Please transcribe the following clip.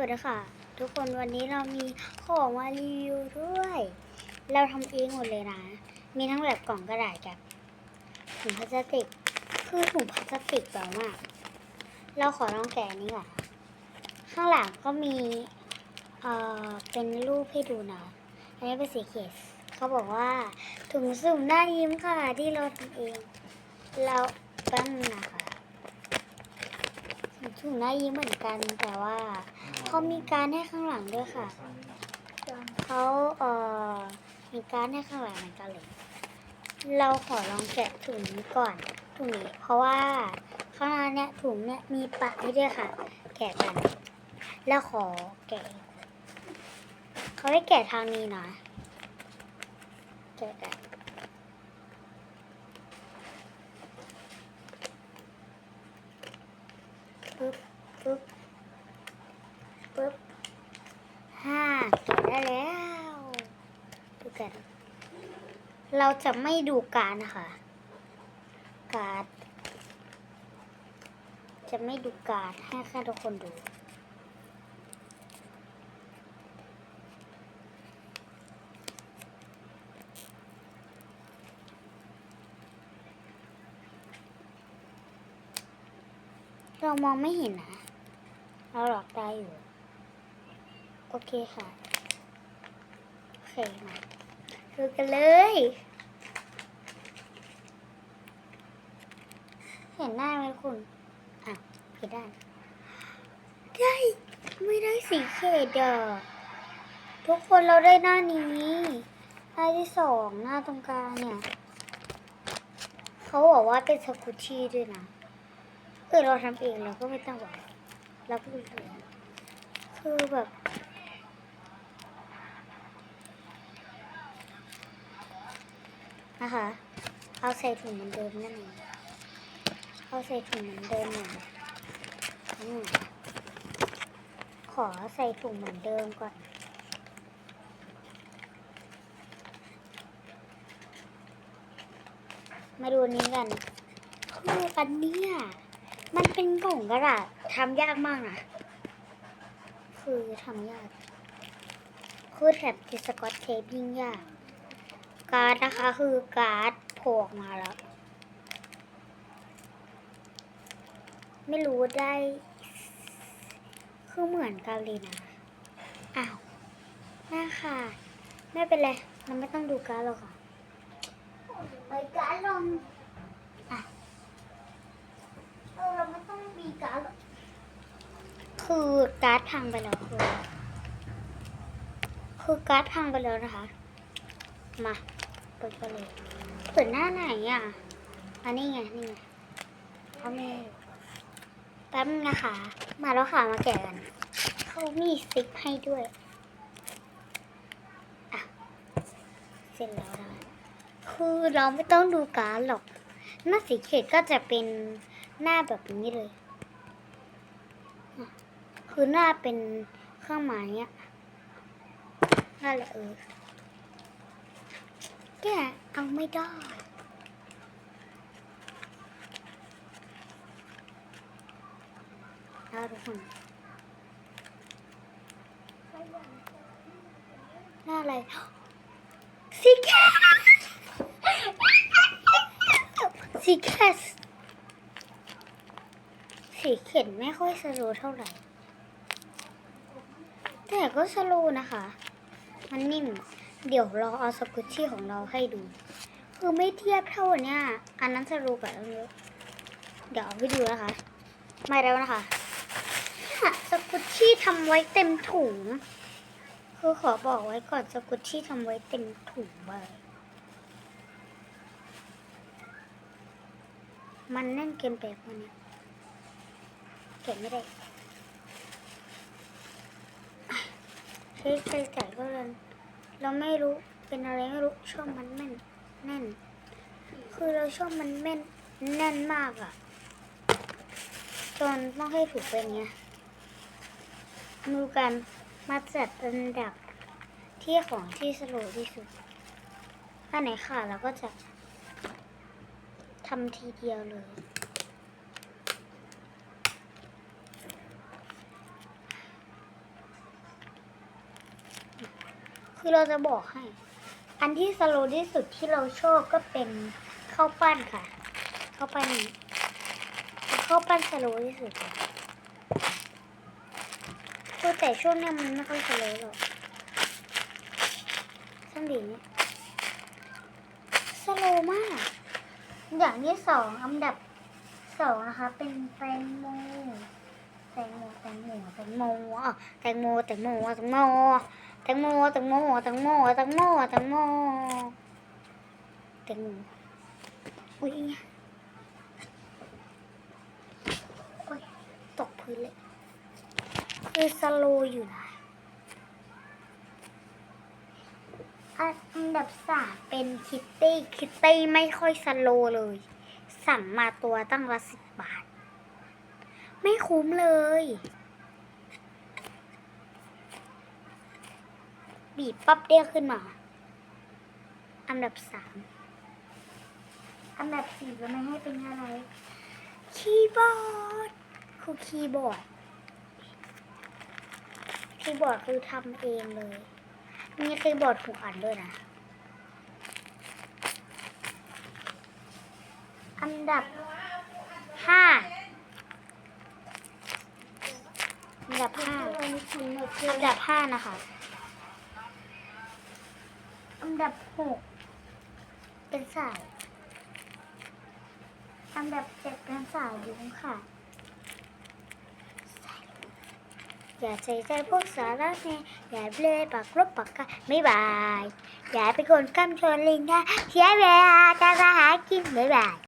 สวัสดีค่ะ ทุกคนวันนี้เรามีของมารีวิวด้วย เราทำเองหมดเลยนะ มีทั้งแบบกล่องกระดาษกับถุงพลาสติก คือถุงพลาสติกเบามาก เราขอลองแกะนี้ก่อนข้างหลังก็มีเอ่อเป็นรูปให้ดูนะอันนี้เป็นสีเคสเขาบอกว่าถุงสุ่มหน้ายิ้มค่ะที่เราทำเอง เราแปั้นงนะคะถุงหน้ายิ้มเหมือนกันแต่ว่า เขามีการให้ข้างหลังด้วยค่ะเขาเอ่อมีการให้ข้างหลังเหมือนกันเลย เราขอลองแกะถุงนี้ก่อนถุงนี้เพราะว่าข้างในเนี่ยถุงเนี่ยมีปะให้ด้วยค่ะ แกะกัน แล้วขอแกะเขาให้แกะทางนี้นะแกะกัน ปึ๊บปึ๊บ ปึ๊บห้าเก็บได้แล้ว ดูกัน เราจะไม่ดูการดนะคะ การดจะไม่ดูการดให้แค่ทุกคนดูเรามองไม่เห็นนะ เราหลอกตาอยู่ โอเคค่ะ โอเคมา ดูกันเลย เห็นหน้าไหมคุณอะผิดด้านได้ไม่ได้สีเขตอะทุกคนเราได้หน้านี้หน้าที่สองหน้าตรงกลางเนี่ย เขาบอกว่าเป็นสกุชชี่ด้วยนะเออเราทำเองเราก็ไม่ต้องบอกเราก็ดูเลยคือแบบ นะคะ เอาใส่ถุงเหมือนเดิมนั่นเองเอาใส่ถุงเหมือนเดิมหน่อยขอใส่ถุงเหมือนเดิมก่อนมาดูนี้กันคืออันเนี้ยมันเป็นกล่องกระดาษทำยากมากนะ คือทำยาก คือแถบติดสกอตเทปยิ่งยาก การ์ดนะคะคือการ์ดโผล่ออกมาแล้ว ไม่รู้ได้ คือเหมือนกันเลยนะ อ้าวน่าค่ะ ไม่เป็นไรเราไม่ต้องดูการ์ดหรอกค่ะไปการ์ดลงอะเออเราไม่ต้องมีการ์ดหรอกคือการ์ดพังไปแล้วคือคือการ์ดพังไปแล้วนะคะ มา เปิดกันเลยเปิดหน้าไหนอะอันนี้ไงนี่ไงเอาม่แป๊บนะคะ มาแล้วค่ะมาแกะกันเขามีซิปให้ด้วยอะเสร็จแล้วนะคือเราไม่ต้องดูการหรอก หน้าสีเขตก็จะเป็นหน้าแบบนี้เลย คือหน้าเป็นเครื่องหมายเนี้ยนั่นแหละเออ แกเอาไม่ได้แล้วทุกคนหน้าอะไรสีแคสสีแคสสีเข็นไม่ค่อยสโลเท่าไหร่ แต่ก็สโลนะคะ มันนิ่ม เดี๋ยวเราเอาสกุชชี่ของเราให้ดู คือไม่เทียบเท่าเนี้ยอันนั้นสรูกับอันนี้เดี๋ยวเอาไปดูนะคะ มาแล้วนะคะสกุชชี่ทำไว้เต็มถุง คือขอบอกไว้ก่อนสกุชชี่ทำไว้เต็มถุงเลยมันแน่นเกินไปวันนี้เก็บไม่ได้ใช้ใช้ไก่ก็เลย เราไม่รู้เป็นอะไรไม่รู้ช่องมันแน่นแน่น คือเราช่องมันแน่นแน่นมากอะจนต้องให้ถูกเป็นเงี้ยดูกันมาจัดอันดับที่ของที่สโลว์ที่สุดถ้าไหนขาดเราก็จะทำทีเดียวเลย คือเราจะบอกให้ อันที่สโลที่สุดที่เราชอบก็เป็นข้าวปั้นค่ะข้าวปั้นข้าวปั้นสโลที่สุดค่ะคือแต่ช่วงนี้มันไม่ค่อยสโลหรอกสันดีเนี่ยสโลมาก อย่างที่สองอันดับสองนะคะ เป็นแตงโมแตงโมแตงโมแตงโมแตงโมแตงโมแตงโม ตงโมแตงโมแตงโมแตงโมแตงโมแตงโมอุ้ยโอ้ยตกพื้นเลยคือสโลอยู่นะอันดับสามเป็นคิตตี้คิตตี้ไม่ค่อยสโลเลย สั่งมาตัวตั้งละสิบบาท ไม่คุ้มเลย บีบปั๊บเด้งขึ้นมา อันดับสามอันดับสี่จะไม่ให้เป็นอะไร คีย์บอร์ดคือคีย์บอร์ด คีย์บอร์ดคือทำเองเลย มีคีย์บอร์ดถูกอันด้วยนะ อันดับห้าอันดับห้าอันดับห้านะคะ อันดับหกเป็นสาย อันดับเจ็ดเป็นสายยุ้งค่ะ อย่าใส่ใจพวกสาระแหน่อย่าเบลปากรบปากกาไม่บาย อย่าเป็นคนกำชนลิงนะเสียเวลาจะมาหากินไม่บาย